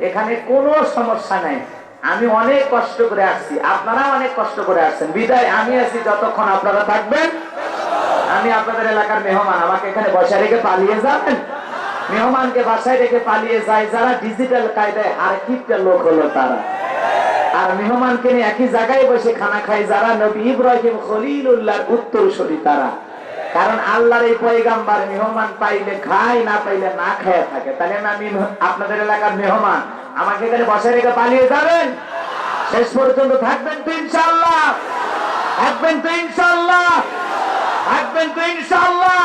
এখানে কোনো সমস্যা নাই। আমি অনেক কষ্ট করে আসছি। আপনারা অনেক কষ্ট করে আসছেন। বিদায়, আমি আছি যতক্ষণ আপনারা থাকবেন। আমি আপনাদের এলাকার মেহমান। আমাকে এখানে বসে রেখে পালিয়ে যাবেন। মেহমানকে বাসায় রেখে পালিয়ে যায়। যারা ডিজিটাল কায়দায় আর কিপটা লোক হলো তারা। আর মেহমানকে নিয়ে একই জায়গায় বসে খানা খায় যারা নবী ইব্রাহিম খলিলুল্লাহর উত্তরসূরি তারা। কারণ আল্লাহর এই পয়গাম্বার মেহমান পাইলে খায়, না পাইলে না খায় থাকে। তাহলে আমি আপনাদের এলাকার মেহমান, আমাকে এখানে বসে রেখে পালিয়ে যাবেন? শেষ পর্যন্ত থাকবেন তো ইনশাল্লাহ থাকবেন তো ইনশাল্লাহ থাকবেন তো ইনশাল্লাহ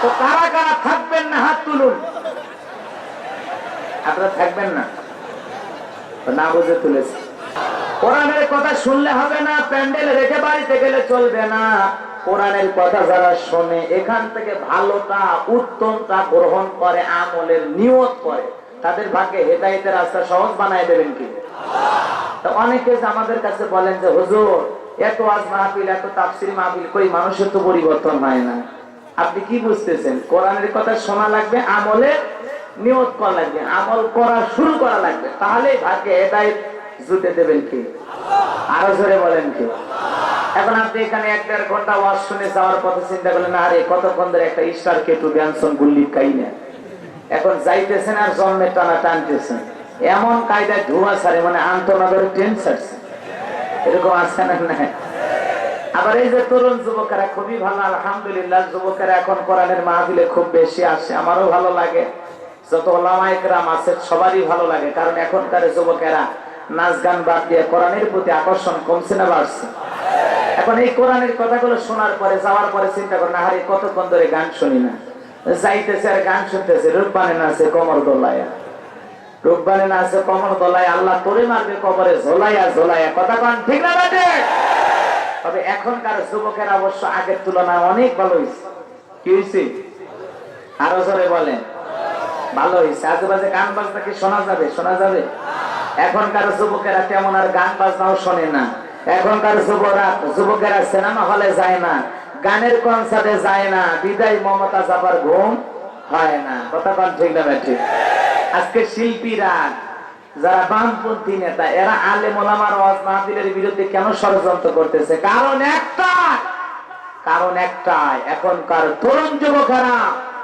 তো কারা কারা থাকবেন না হাত তুলুন? আপনারা থাকবেন না? না বুঝে তুলেছে। কোরআনের কথা শুনলে হবে না, প্যান্ডেল রেখে বাড়িতে গেলে চলবে না। কোরআনের কথা যারা শোনে, এখান থেকে ভালোটা, উত্তমটা গ্রহণ করে, আমলের নিয়ত করে। তাদের ভাগ্যে হেদায়েতের রাস্তা সহজ বানায় দেবেন কি? অনেকে আমাদের কাছে বলেন যে, হুজুর, এত আজ মাহফিল, এত তাফসির মাহফিল কই মানুষের তো পরিবর্তন হয় না। আপনি কি বুঝতেছেন? কোরআনের কথা শোনা লাগবে, আমলের নিয়ত করা লাগবে, আমল করা শুরু করা লাগবে। তাহলেই ভাগ্যে হেদায়েত জুটে দেবেন কি? আরও জোরে বলেন কি? এখন আপনি এখানে এক দেড় ঘণ্টা ওয়াজ শুনে যাওয়ার পথে চিন্তা করলেন, আরে কতক্ষণ ধরে একটা স্টার কেটু ব্যানসন গুল্লি খাই না। এখন যাইতেছেন আর জন্মের টানা টানতেছেন। এমন কায়দায় ধোঁয়া ছাড়ে মানে আন্তনগরের ট্রেন ছাড়ছে। এরকম আছে না না আবার এই যে তরুণ যুবকেরা খুবই ভালো, আলহামদুলিল্লাহ, যুবকেরা এখন কোরআনের মাহফিলে খুব বেশি আসে। আমারও ভালো লাগে। যত ওলামাইকরাম আছে, সবারই ভালো লাগে। কারণ এখনকার যুবকেরা নাচ গান বাদ দিয়ে কোরআনের প্রতি আকর্ষণ কমছে না বাড়ছে? এখন এই কোরআনের কথাগুলো শোনার পরে, যাওয়ার পরে চিন্তা করেন, আহারে, কতক্ষণ ধরে গান শুনি না? যাইতেছে আর গান শুনতেছে রূপবানে নাচে কমর দোলায়া। রূপবানে নাচে কমর দোলায়, আল্লাহ তোরে মারবে কবরে ঝোলাইয়া ঝোলাইয়া কথা কন, ঠিক না বাটে তবে এখনকার যুবকের অবশ্য আগের তুলনায় অনেক ভালো হয়েছে কি হয়েছে আরও জোরে বলেন। ভালো হয়েছে আজেবাজে গান বাজনা কি শোনা যাবে? শোনা যাবে? এখনকার যুবকেরা তেমন আর গান বাজনাও শোনে না। এখনকার যুবরা যুবকেরা সিনেমা হলে যায় না, গানের কনসার্টে যায় না, বিদায় মমতা চাপার ঘুম হয় না। কথা ঠিক না আজকে শিল্পীরা, যারা বামপন্থী নেতা, এরা আলে মোলামার বিরুদ্ধে কেন ষড়যন্ত্র করতেছে? কারণ একটা কারণ একটাই, এখনকার তরুণ যুবকেরা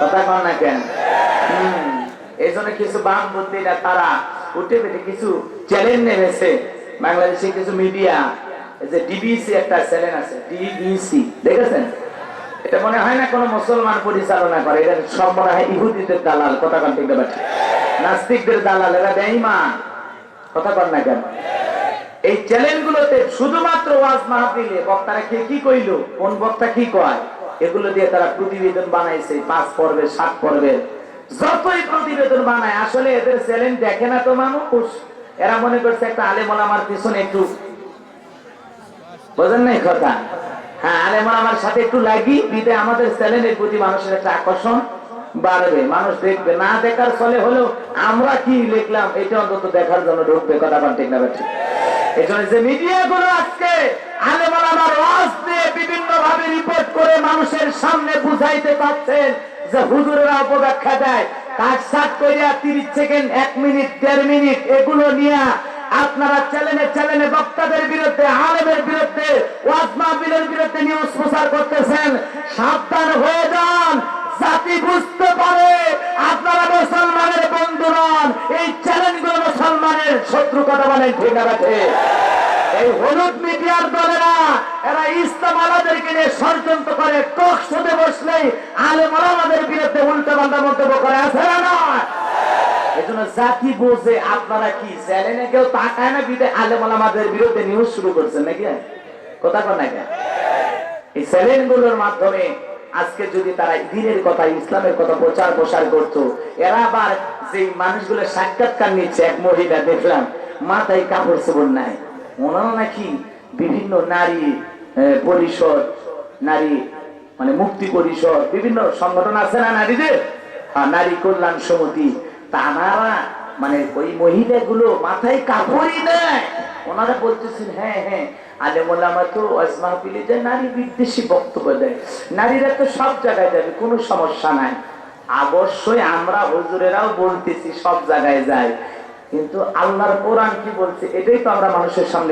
কথা না কেন? কিছু চ্যালেঞ্জ বাংলাদেশে মিডিয়া কোনো মুসলমান পরিচালনা করে এটা সব মনে হয় ইহুদিদের দালাল, কথা কন ঠিক পাচ্ছি নাস্তিকদের দালাল, এরা বেঈমান, কথা কন না কেন? এই চ্যানেল গুলোতে শুধুমাত্র ওয়াজ মাহফিলে বক্তারা কে কি কইল, কোন বক্তা কি কয়? এগুলো দিয়ে তারা প্রতিবেদন বানাইছে পাঁচ পর্বের সাত পর্বের যতই প্রতিবেদন বানায়, আসলে এদের চ্যানেল দেখে না তো মানুষ। এরা মনে করছে একটা আলেমন আমার পিছনে একটু বোঝেন নাই কথা? হ্যাঁ আমার সাথে একটু লাগি, দিতে আমাদের চ্যানেলের প্রতি মানুষের একটা আকর্ষণ বাড়বে। মানুষ দেখবে, না দেখার ফলে হলেও আমরা কি লিখলাম, এটা অন্তত দেখার জন্য ঢুকবে কথা ঠিক না ঠিক। তিরিশ এক মিনিট মিনিট, এগুলো নিয়ে আপনারা চ্যানেলে বক্তাদের বিরুদ্ধে, আলেমের বিরুদ্ধে, ওয়াজ মাহফিলের বিরুদ্ধে নিউজ প্রচার করতেছেন। সাবধান হয়ে যান, জাতি বুঝতে পারে শত্রু কথা বলেন, ঠিক আছে এই হলুদ মিডিয়ার দলেরা, এরা ইসলাম আলাদেরকে নিয়ে ষড়যন্ত্র করে টক শোতে বসলেই আলেম বিরুদ্ধে উল্টো পাল্টা মন্তব্য করে, আছে না নয়? আপনারা কি নিউজ শুরু মাধ্যমে আজকে যদি তারা দিনের কথা, ইসলামের কথা, প্রচার প্রসার করতো, এরা আবার যে মানুষগুলো সাক্ষাৎকার নিচ্ছে, এক মহিলা দেখলাম, মাথায় কাপড় চোপড় নাই। ওনারা নাকি বিভিন্ন নারী পরিষদ, নারী মানে মুক্তি পরিষদ, বিভিন্ন সংগঠন আছে না নারীদের? নারী কল্যাণ সমিতি তারা মানে ওই মহিলাগুলো মাথায় কাপড়ই নেয় ওনারা বলতেছেন হ্যাঁ হ্যাঁ। বক্তব্য দেয়। নারীরা তো সব জায়গায় যাবে, কোনো সমস্যা নাই। অবশ্যই আমরা বলতেছি সব জায়গায় যায়। কিন্তু আল্লাহর কোরআন কি বলছে? এটাই তো আমরা মানুষের সামনে